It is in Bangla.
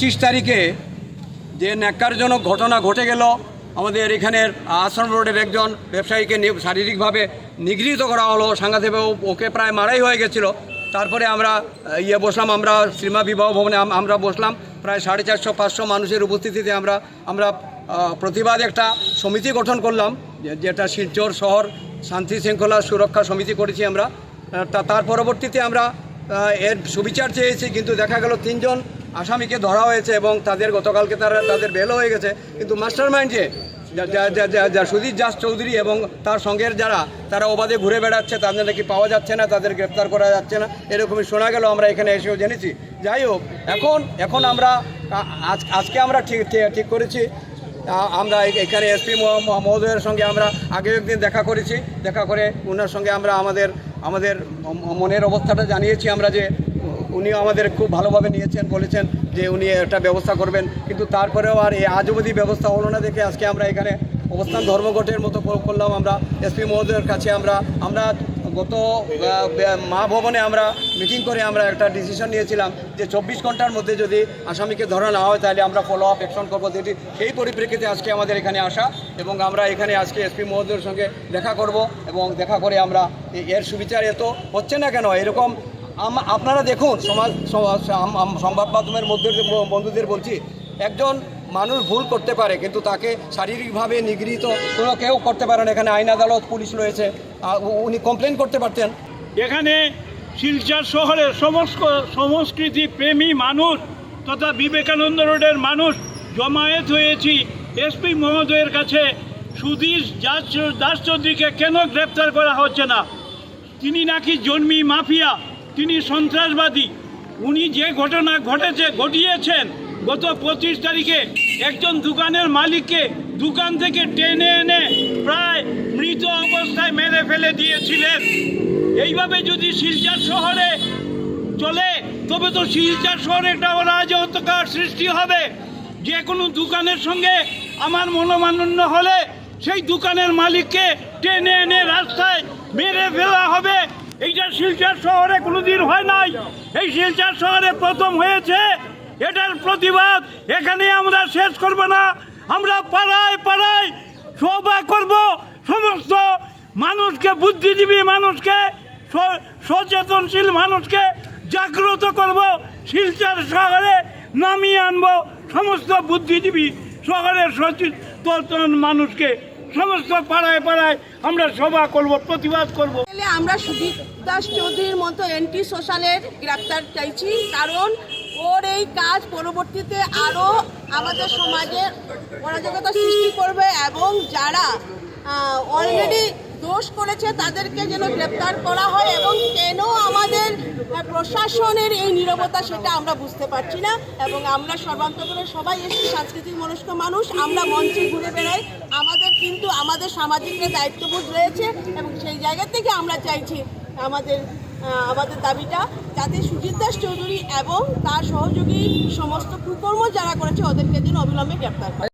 পঁচিশ তারিখে যে ন্যাক্কারজনক ঘটনা ঘটে গেল, আমাদের এখানের আশ্রম রোডের একজন ব্যবসায়ীকে শারীরিকভাবে নিগৃহীত করা হলো। সাংঘাতিকভাবে ও- ওকে প্রায় মারাই হয়ে গেছিল। তারপরে আমরা ইয়ে বসলাম, আমরা শ্রীমা বিবাহ ভবনে আমরা বসলাম। প্রায় সাড়ে চারশো, পাঁচশো মানুষের উপস্থিতিতে আমরা আমরা প্রতিবাদ একটা সমিতি গঠন করলাম যেটা শিলচর শহর শান্তি শৃঙ্খলা সুরক্ষা সমিতি করেছি আমরা। তা তার পরবর্তীতে আমরা এর সুবিচার চেয়েছি, কিন্তু দেখা গেল তিনজন আসামিকে ধরা হয়েছে এবং তাদের গতকালকে তারা তাদের বেল হয়ে গেছে। কিন্তু মাস্টার মাইন্ড যে সুধীর দাস চৌধুরী এবং তার সঙ্গের যারা, তারা ওবাদে ঘুরে বেড়াচ্ছে তাদের নাকি পাওয়া যাচ্ছে না, তাদের গ্রেপ্তার করা যাচ্ছে না, এরকমই শোনা গেল, আমরা এখানে এসেও জেনেছি। যাই হোক, এখন এখন আমরা আজ, আজকে আমরা ঠিক, ঠিক- করেছি। আমরা এখানে এসপি মহোদয়ের সঙ্গে আমরা আগের একদিন দেখা করেছি। দেখা করে ওনার সঙ্গে আমরা আমাদের আমাদের মনের অবস্থাটা জানিয়েছি আমরা যে উনি আমাদের খুব ভালোভাবে নিয়েছেন, বলেছেন যে উনি একটা ব্যবস্থা করবেন। কিন্তু তারপরেও আর এই আজ অবধি ব্যবস্থা হলো না দেখে আজকে আমরা এখানে অবস্থান ধর্মঘটের মতো করলাম আমরা। এসপি মহোদয়ের কাছে আমরা আমরা গত মা ভবনে আমরা মিটিং করে আমরা একটা ডিসিশন নিয়েছিলাম যে চব্বিশ ঘণ্টার মধ্যে যদি আসামিকে ধরা না হয়, তাহলে আমরা ফলো আপ অ্যাকশন করব। যেটি সেই পরিপ্রেক্ষিতে আজকে আমাদের এখানে আসা এবং আমরা এখানে আজকে এসপি মহোদয়ের সঙ্গে দেখা করব এবং দেখা করে আমরা এর সুবিচার এত হচ্ছে না কেন? এরকম আপনারা দেখুন, সমাজ সংবাদ মাধ্যমের মধ্যে বন্ধুদের বলছি, একজন মানুষ ভুল করতে পারে, কিন্তু তাকে শারীরিকভাবে নিগৃহীত কোনো কেউ করতে পারে না। এখানে আইন আদালত, পুলিশ রয়েছে। উনি কমপ্লেন করতে পারতেন। এখানে শিলচর শহরের সমস্ত সংস্কৃতি প্রেমী মানুষ তথা বিবেকানন্দ রোডের মানুষ জমায়েত হয়েছি। এসপি মহোদয়ের কাছে সুধীর দাস চৌধুরীকে কেন গ্রেপ্তার করা হচ্ছে না? তিনি নাকি জন্মি মাফিয়া? তিনি সন্ত্রাসবাদী। উনি যে ঘটনা ঘটেছে, ঘটিয়েছেন, গত পঁচিশ তারিখে একজন দোকানের মালিককে দোকান থেকে টেনে এনে প্রায় মৃত অবস্থায় মেরে ফেলে দিয়েছিলেন। এইভাবে যদি শিলচর শহরে চলে, তবে তো শিলচর শহরে একটা অরাজকতার সৃষ্টি হবে। যে কোনো দোকানের সঙ্গে আমার মনোমান্য হলে সেই দোকানের মালিককে টেনে এনে রাস্তায় মেরে ফেলা হবে। এইটা শিলচর শহরে কোনোদিন হয় নাই, এই শিলচর শহরে প্রথম হয়েছে, এটার প্রতিবাদ এখানে আমরা শেষ করব না। আমরা পাড়ায় পাড়ায় সভা করব, সমস্ত মানুষকে, বুদ্ধিজীবী মানুষকে সচেতনশীল মানুষকে জাগ্রত করব, শিলচর শহরে নামিয়ে আনব, সমস্ত বুদ্ধিজীবী শহরের সচেতন মানুষকে সমস্ত পাড়ায় পাড়ায় আমরা সভা করব, প্রতিবাদ করব। আমরা সুদীপ দাস চৌধুরীর মতো এন্টি সোশ্যালের গ্রেপ্তার চাইছি, কারণ ওর এই কাজ পরবর্তীতে আরও আমাদের সমাজে অরাজকতা সৃষ্টি করবে এবং যারা অলরেডি দোষ করেছে তাদেরকে যেন গ্রেপ্তার করা হয় এবং কেন আমাদের প্রশাসনের এই নীরবতা সেটা আমরা বুঝতে পারছি না এবং আমরা সর্বান্তকরে সবাই এসেছি, সাংস্কৃতিক মনস্ক মানুষ, আমরা মঞ্চে ঘুরে বেড়াই, আমাদের কিন্তু আমাদের সামাজিক যে দায়িত্ববোধ রয়েছে এবং সেই জায়গা থেকে আমরা চাইছি আমাদের আমাদের দাবিটা যাতে সুজিত দাস চৌধুরী এবং তার সহযোগী সমস্ত কুকর্ম যারা করেছে ওদেরকে যেন অবিলম্বে গ্রেপ্তার করে।